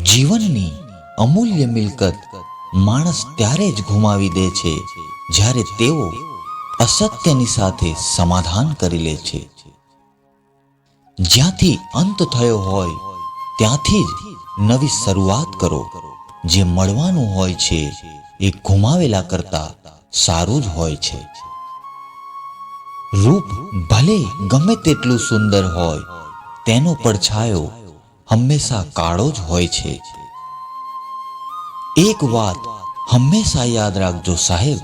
જીવનની અમૂલ્ય મિલકત માણસ ત્યારે જ ગુમાવી દે છે, જ્યારે તેઓ અસત્યની સાથે સમાધાન કરી લે છે. જ્યાંથી અંત થયો હોય, ત્યાંથી જ નવી શરૂઆત કરો. જે મળવાનું હોય છે, એ ગુમાવેલા કરતા સારું જ હોય છે. રૂપ ભલે ગમે તેટલું સુંદર હોય, તેનો પડછાયો હંમેશા કાળો જ હોય છે. એક વાત હંમેશા યાદ રાખજો સાહેબ,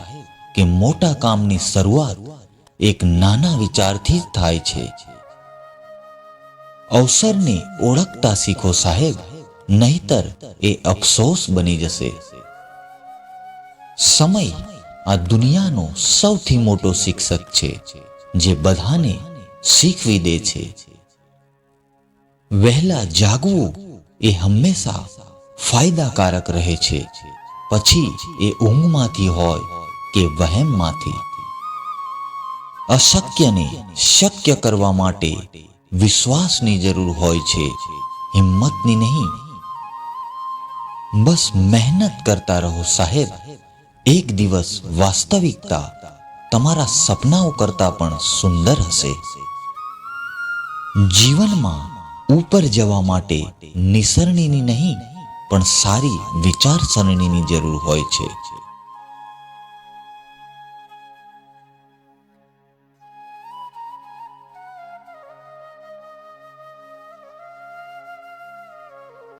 કે મોટા કામની શરૂઆત એક નાના વિચારથી થાય છે. અવસરને ઓળખતા શીખો સાહેબ, નહીતર એ અફસોસ બની જશે. સમય આ દુનિયાનો સૌથી મોટો શિક્ષક છે, જે બધાને શીખવી દે છે. વહેલા જાગવું એ હંમેશા ફાયદાકારક રહે છે. પછી એ ઊંઘમાંથી હોય કે વહેમમાંથી. અશક્યને શક્ય કરવા માટે વિશ્વાસની જરૂર હોય છે, હિંમતની નહીં. બસ મહેનત કરતા રહો સાહેબ. એક દિવસ વાસ્તવિકતા તમારા સપનાઓ કરતા પણ સુંદર હશે. જીવનમાં ઉપર જવા માટે નિસરણીની નહીં પણ સારી વિચારસરણીની જરૂર હોય છે.